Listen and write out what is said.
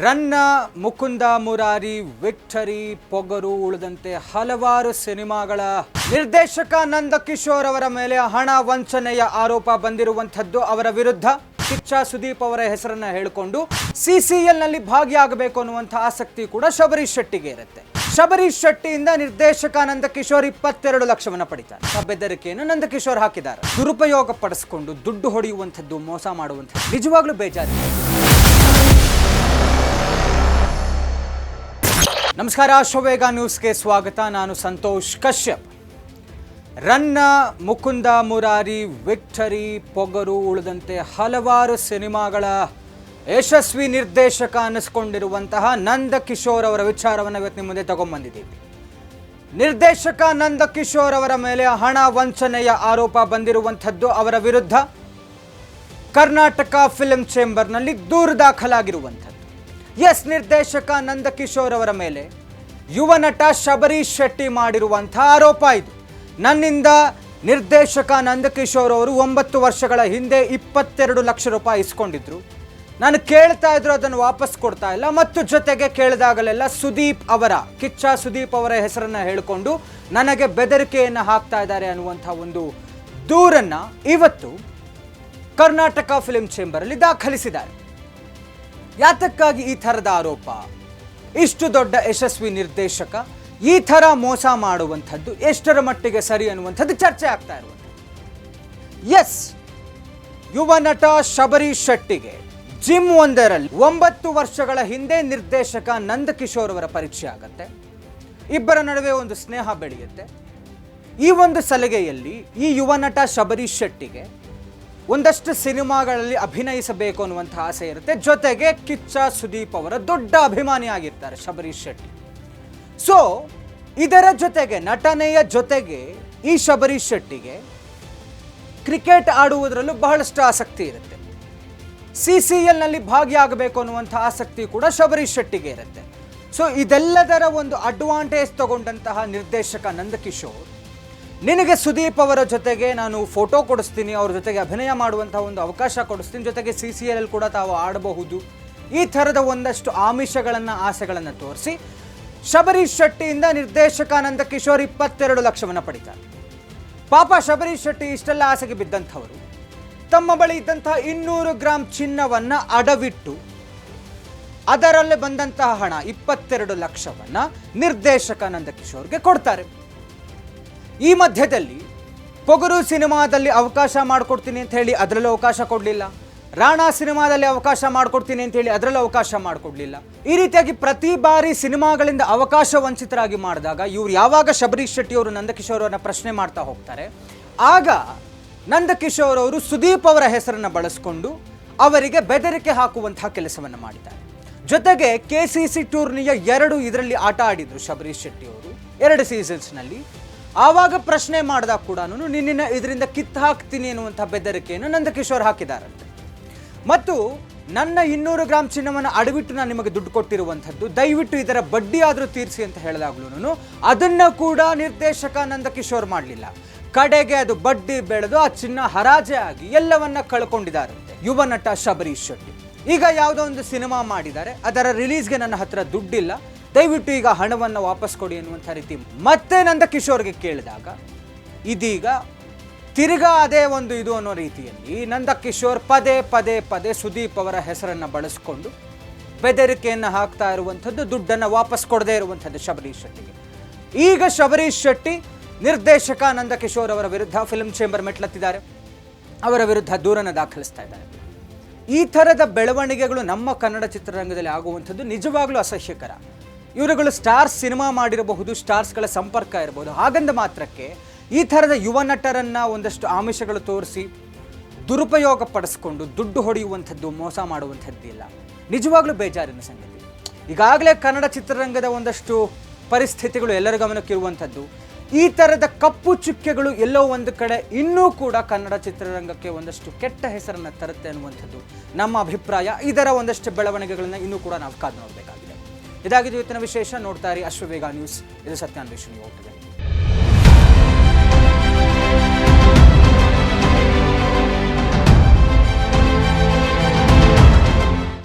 ರನ್ನ, Mukunda, Murari Victory Pogaru ಉಳಿದಂತೆ ಹಲವಾರು ಸಿನಿಮಾಗಳ ನಿರ್ದೇಶಕ ನಂದಕಿಶೋರ್ ಅವರ ಮೇಲೆ ಹಣ ವಂಚನೆಯ ಆರೋಪ ಬಂದಿರುವಂಥದ್ದು ಅವರ ವಿರುದ್ಧ. ಕಿಚ್ಚ ಸುದೀಪ್ ಅವರ ಹೆಸರನ್ನ ಹೇಳಿಕೊಂಡು ಸಿಸಿಎಲ್ನಲ್ಲಿ ಭಾಗಿಯಾಗಬೇಕು ಅನ್ನುವಂಥ ಆಸಕ್ತಿ ಕೂಡ ಶಬರೀಶ್ ಶೆಟ್ಟಿಗೆ ಇರುತ್ತೆ. ಶಬರೀಶ್ ಶೆಟ್ಟಿಯಿಂದ ನಿರ್ದೇಶಕ ನಂದಕಿಶೋರ್ ಇಪ್ಪತ್ತೆರಡು ಲಕ್ಷವನ್ನ ಪಡಿತಾರೆ. ಆ ಬೆದರಿಕೆಯನ್ನು ನಂದಕಿಶೋರ್ ಹಾಕಿದ್ದಾರೆ. ದುರುಪಯೋಗ ಪಡಿಸಿಕೊಂಡು ದುಡ್ಡು ಹೊಡೆಯುವಂಥದ್ದು ಮೋಸ ಮಾಡುವಂಥದ್ದು. ನಿಜವಾಗ್ಲೂ ಬೇಜಾರಿದೆ. ನಮಸ್ಕಾರ ಅಶ್ವವೇಗ ನ್ಯೂಸ್ಗೆ ಸ್ವಾಗತ. ನಾನು ಸಂತೋಷ್ ಕಶ್ಯಪ್. ರನ್ನ, ಮುಕುಂದ, ಮುರಾರಿ, ವಿಕ್ಟರಿ, ಪೊಗರು ಉಳಿದಂತೆ ಹಲವಾರು ಸಿನಿಮಾಗಳ ಯಶಸ್ವಿ ನಿರ್ದೇಶಕ ಅನ್ನಿಸ್ಕೊಂಡಿರುವಂತಹ ನಂದ ಕಿಶೋರ್ ಅವರ ವಿಚಾರವನ್ನು ಇವತ್ತು ನಿಮ್ಮ ಮುಂದೆ ತಗೊಂಡ್ಬಂದಿದ್ದೀವಿ. ನಿರ್ದೇಶಕ ನಂದ ಕಿಶೋರ್ ಅವರ ಮೇಲೆ ಹಣ ವಂಚನೆಯ ಆರೋಪ ಬಂದಿರುವಂಥದ್ದು ಅವರ ವಿರುದ್ಧ ಕರ್ನಾಟಕ ಫಿಲ್ಮ್ ಚೇಂಬರ್ನಲ್ಲಿ ದೂರು ದಾಖಲಾಗಿರುವಂಥದ್ದು. ಎಸ್ ನಿರ್ದೇಶಕ ನಂದಕಿಶೋರ್ ಅವರ ಮೇಲೆ ಯುವ ನಟ ಶಬರೀಶ್ ಶೆಟ್ಟಿ ಮಾಡಿರುವಂಥ ಆರೋಪ ಇದು. ನನ್ನಿಂದ ನಿರ್ದೇಶಕ ನಂದಕಿಶೋರ್ ಅವರು ಒಂಬತ್ತು ವರ್ಷಗಳ ಹಿಂದೆ ಇಪ್ಪತ್ತೆರಡು ಲಕ್ಷ ರೂಪಾಯಿ ಇಸ್ಕೊಂಡಿದ್ರು. ನಾನು ಕೇಳ್ತಾ ಇದ್ರು, ಅದನ್ನು ವಾಪಸ್ ಕೊಡ್ತಾ ಇಲ್ಲ. ಮತ್ತು ಜೊತೆಗೆ ಕೇಳಿದಾಗಲೆಲ್ಲ ಸುದೀಪ್ ಅವರ, ಕಿಚ್ಚ ಸುದೀಪ್ ಅವರ ಹೆಸರನ್ನ ಹೇಳಿಕೊಂಡು ನನಗೆ ಬೆದರಿಕೆಯನ್ನು ಹಾಕ್ತಾ ಇದ್ದಾರೆ ಅನ್ನುವಂಥ ಒಂದು ದೂರನ್ನ ಇವತ್ತು ಕರ್ನಾಟಕ ಫಿಲ್ಮ್ ಚೇಂಬರಲ್ಲಿ ದಾಖಲಿಸಿದ್ದಾರೆ. ಯಾತಕ್ಕಾಗಿ ಈ ಥರದ ಆರೋಪ? ಇಷ್ಟು ದೊಡ್ಡ ಯಶಸ್ವಿ ನಿರ್ದೇಶಕ ಈ ಥರ ಮೋಸ ಮಾಡುವಂಥದ್ದು ಎಷ್ಟರ ಮಟ್ಟಿಗೆ ಸರಿ ಅನ್ನುವಂಥದ್ದು ಚರ್ಚೆ ಆಗ್ತಾ ಇರುವಂಥದ್ದು. ಎಸ್, ಯುವ ನಟ ಶಬರೀಶ್ ಶೆಟ್ಟಿಗೆ ಜಿಮ್ ಒಂದರಲ್ಲಿ ಒಂಬತ್ತು ವರ್ಷಗಳ ಹಿಂದೆ ನಿರ್ದೇಶಕ ನಂದ ಕಿಶೋರ್ ಅವರ ಪರಿಚಯ ಆಗತ್ತೆ. ಇಬ್ಬರ ನಡುವೆ ಒಂದು ಸ್ನೇಹ ಬೆಳೆಯುತ್ತೆ. ಈ ಒಂದು ಸಲಿಗೆಯಲ್ಲಿ ಈ ಯುವ ನಟ ಶಬರೀಶ್ ಶೆಟ್ಟಿಗೆ ಒಂದಷ್ಟು ಸಿನಿಮಾಗಳಲ್ಲಿ ಅಭಿನಯಿಸಬೇಕು ಅನ್ನುವಂಥ ಆಸೆ ಇರುತ್ತೆ. ಜೊತೆಗೆ ಕಿಚ್ಚ ಸುದೀಪ್ ಅವರ ದೊಡ್ಡ ಅಭಿಮಾನಿ ಆಗಿರ್ತಾರೆ ಶಬರೀಶ್ ಶೆಟ್ಟಿ. ಸೊ ಇದರ ಜೊತೆಗೆ, ನಟನೆಯ ಜೊತೆಗೆ ಈ ಶಬರೀಶ್ ಶೆಟ್ಟಿಗೆ ಕ್ರಿಕೆಟ್ ಆಡುವುದರಲ್ಲೂ ಬಹಳಷ್ಟು ಆಸಕ್ತಿ ಇರುತ್ತೆ. ಸಿ ಸಿ ಎಲ್ನಲ್ಲಿ ಭಾಗಿಯಾಗಬೇಕು ಅನ್ನುವಂಥ ಆಸಕ್ತಿ ಕೂಡ ಶಬರೀಶ್ ಶೆಟ್ಟಿಗೆ ಇರುತ್ತೆ. ಸೊ ಇದೆಲ್ಲದರ ಒಂದು ಅಡ್ವಾಂಟೇಜ್ ತಗೊಂಡಂತಹ ನಿರ್ದೇಶಕ ನಂದಕಿಶೋರ್ ನಿನಗೆ ಸುದೀಪ್ ಅವರ ಜೊತೆಗೆ ನಾನು ಫೋಟೋ ಕೊಡಿಸ್ತೀನಿ, ಅವ್ರ ಜೊತೆಗೆ ಅಭಿನಯ ಮಾಡುವಂಥ ಒಂದು ಅವಕಾಶ ಕೊಡಿಸ್ತೀನಿ, ಜೊತೆಗೆ ಸಿ ಸಿ ಎಲ್ ಕೂಡ ತಾವು ಆಡಬಹುದು. ಈ ಥರದ ಒಂದಷ್ಟು ಆಮಿಷಗಳನ್ನು, ಆಸೆಗಳನ್ನು ತೋರಿಸಿ. ಶಬರೀಶ್ ಶೆಟ್ಟಿಯಿಂದ ನಿರ್ದೇಶಕ ನಂದಕಿಶೋರ್ ಇಪ್ಪತ್ತೆರಡು ಲಕ್ಷವನ್ನು ಪಡಿತಾರೆ. ಪಾಪ ಶಬರೀಶ್ ಶೆಟ್ಟಿ ಇಷ್ಟೆಲ್ಲ ಆಸೆಗೆ ಬಿದ್ದಂಥವರು. ತಮ್ಮ ಬಳಿ ಇದ್ದಂತಹ ಇನ್ನೂರು ಗ್ರಾಂ ಚಿನ್ನವನ್ನ ಅಡವಿಟ್ಟು, ಅದರಲ್ಲೇ ಬಂದಂತಹ ಹಣ, ಇಪ್ಪತ್ತೆರಡು ಲಕ್ಷವನ್ನ ನಿರ್ದೇಶಕ ನಂದಕಿಶೋರ್ಗೆ ಕೊಡ್ತಾರೆ. ಈ ಮಧ್ಯದಲ್ಲಿ ಪೊಗರು ಸಿನಿಮಾದಲ್ಲಿ ಅವಕಾಶ ಮಾಡಿಕೊಡ್ತೀನಿ ಅಂತ ಹೇಳಿ ಅದರಲ್ಲೂ ಅವಕಾಶ ಕೊಡಲಿಲ್ಲ. ರಾಣಾ ಸಿನಿಮಾದಲ್ಲಿ ಅವಕಾಶ ಮಾಡಿಕೊಡ್ತೀನಿ ಅಂತ ಹೇಳಿ ಅದರಲ್ಲೂ ಅವಕಾಶ ಮಾಡಿಕೊಡ್ಲಿಲ್ಲ. ಈ ರೀತಿಯಾಗಿ ಪ್ರತಿ ಬಾರಿ ಸಿನಿಮಾಗಳಿಂದ ಅವಕಾಶ ವಂಚಿತರಾಗಿ ಮಾಡಿದಾಗ ಇವ್ರು ಯಾವಾಗ ಶಬರೀಶ್ ಶೆಟ್ಟಿ ಅವರು, ನಂದಕಿಶೋರ್ ಅವರನ್ನ ಪ್ರಶ್ನೆ ಮಾಡ್ತಾ ಹೋಗ್ತಾರೆ. ಆಗ ನಂದಕಿಶೋರ್ ಅವರು ಸುದೀಪ್ ಅವರ ಹೆಸರನ್ನು ಬಳಸಿಕೊಂಡು ಅವರಿಗೆ ಬೆದರಿಕೆ ಹಾಕುವಂತಹ ಕೆಲಸವನ್ನು ಮಾಡಿದ್ದಾರೆ. ಜೊತೆಗೆ ಕೆ ಸಿ ಸಿ ಟೂರ್ನಿಯ ಎರಡು ಇದರಲ್ಲಿ ಆಟ ಆಡಿದ್ರು ಶಬರೀಶ್ ಶೆಟ್ಟಿ ಅವರು. ಎರಡು ಸೀಸನ್ಸ್ನಲ್ಲಿ ಆವಾಗ ಪ್ರಶ್ನೆ ಮಾಡಿದಾಗ ಕೂಡ ನಿನ್ನ ಇದರಿಂದ ಕಿತ್ತು ಹಾಕ್ತೀನಿ ಅನ್ನುವಂಥ ಬೆದರಿಕೆಯನ್ನು ನಂದಕಿಶೋರ್ ಹಾಕಿದಾರಂತೆ ಮತ್ತು ನನ್ನ ಇನ್ನೂರು ಗ್ರಾಮ್ ಚಿನ್ನವನ್ನು ಅಡವಿಟ್ಟು ನಾನು ನಿಮಗೆ ದುಡ್ಡು ಕೊಟ್ಟಿರುವಂಥದ್ದು, ದಯವಿಟ್ಟು ಇದರ ಬಡ್ಡಿ ಆದರೂ ತೀರಿಸಿ ಅಂತ ಹೇಳಿದಾಗ್ಲೂ ಅದನ್ನು ಕೂಡ ನಿರ್ದೇಶಕ ನಂದಕಿಶೋರ್ ಮಾಡಲಿಲ್ಲ. ಕಡೆಗೆ ಅದು ಬಡ್ಡಿ ಬೆಳೆದು ಆ ಚಿನ್ನ ಹರಾಜೆ ಆಗಿ ಎಲ್ಲವನ್ನ ಕಳ್ಕೊಂಡಿದ್ದಾರಂತೆ, ಯುವ ನಟ ಶಬರೀಶ್ ಶೆಟ್ಟಿ. ಈಗ ಯಾವುದೋ ಒಂದು ಸಿನಿಮಾ ಮಾಡಿದ್ದಾರೆ, ಅದರ ರಿಲೀಸ್ಗೆ ನನ್ನ ಹತ್ರ ದುಡ್ಡಿಲ್ಲ ದಯವಿಟ್ಟು ಈಗ ಹಣವನ್ನು ವಾಪಸ್ ಕೊಡಿ ಅನ್ನುವಂಥ ರೀತಿ ಮತ್ತೆ ನಂದಕಿಶೋರ್ಗೆ ಕೇಳಿದಾಗ, ಇದೀಗ ತಿರ್ಗಾ ಅದೇ ಒಂದು ಇದು ಅನ್ನೋ ರೀತಿಯಲ್ಲಿ ನಂದಕಿಶೋರ್ ಪದೇ ಪದೇ ಪದೇ ಸುದೀಪ್ ಅವರ ಹೆಸರನ್ನು ಬಳಸಿಕೊಂಡು ಬೆದರಿಕೆಯನ್ನು ಹಾಕ್ತಾ ಇರುವಂಥದ್ದು, ದುಡ್ಡನ್ನು ವಾಪಸ್ ಕೊಡದೇ ಇರುವಂಥದ್ದು ಶಬರೀಶ್ ಶೆಟ್ಟಿಗೆ. ಈಗ ಶಬರೀಶ್ ಶೆಟ್ಟಿ ನಿರ್ದೇಶಕ ನಂದಕಿಶೋರ್ ಅವರ ವಿರುದ್ಧ ಫಿಲ್ಮ್ ಚೇಂಬರ್ ಮೆಟ್ಲತ್ತಿದ್ದಾರೆ. ಅವರ ವಿರುದ್ಧ ದೂರನ್ನು ದಾಖಲಿಸ್ತಾ ಇದ್ದಾರೆ. ಈ ಥರದ ಬೆಳವಣಿಗೆಗಳು ನಮ್ಮ ಕನ್ನಡ ಚಿತ್ರರಂಗದಲ್ಲಿ ಆಗುವಂಥದ್ದು ನಿಜವಾಗ್ಲೂ ಅಸಹ್ಯಕರ. ಇವರುಗಳು ಸ್ಟಾರ್ಸ್ ಸಿನಿಮಾ ಮಾಡಿರಬಹುದು, ಸ್ಟಾರ್ಸ್ಗಳ ಸಂಪರ್ಕ ಇರಬಹುದು. ಹಾಗಂದ ಮಾತ್ರಕ್ಕೆ ಈ ಥರದ ಯುವ ನಟರನ್ನು ಒಂದಷ್ಟು ಆಮಿಷಗಳು ತೋರಿಸಿ ದುರುಪಯೋಗ ಪಡಿಸ್ಕೊಂಡು ದುಡ್ಡು ಹೊಡೆಯುವಂಥದ್ದು, ಮೋಸ ಮಾಡುವಂಥದ್ದು ಇಲ್ಲ ನಿಜವಾಗ್ಲೂ ಬೇಜಾರಿನ ಸಂಗತಿ. ಈಗಾಗಲೇ ಕನ್ನಡ ಚಿತ್ರರಂಗದ ಒಂದಷ್ಟು ಪರಿಸ್ಥಿತಿಗಳು ಎಲ್ಲರ ಗಮನಕ್ಕಿರುವಂಥದ್ದು ಈ ಥರದ ಕಪ್ಪು ಚುಕ್ಕೆಗಳು ಎಲ್ಲೋ ಒಂದು ಕಡೆ ಇನ್ನೂ ಕೂಡ ಕನ್ನಡ ಚಿತ್ರರಂಗಕ್ಕೆ ಒಂದಷ್ಟು ಕೆಟ್ಟ ಹೆಸರನ್ನು ತರುತ್ತೆ ಅನ್ನುವಂಥದ್ದು ನಮ್ಮ ಅಭಿಪ್ರಾಯ. ಇದರ ಒಂದಷ್ಟು ಬೆಳವಣಿಗೆಗಳನ್ನು ಇನ್ನೂ ಕೂಡ ನಾವು ಕಾದು ನೋಡಬೇಕಾಗಿದೆ. ಇದಾಗಿದ್ದು ಇವತ್ತಿನ ವಿಶೇಷ ನೋಡ್ತಾ ಇರಿ ಅಶ್ವವೇಗ ನ್ಯೂಸ್ ಇದು ಸತ್ಯಾನ್ವೇಷಣೆ ಹೋಗ್ತದೆ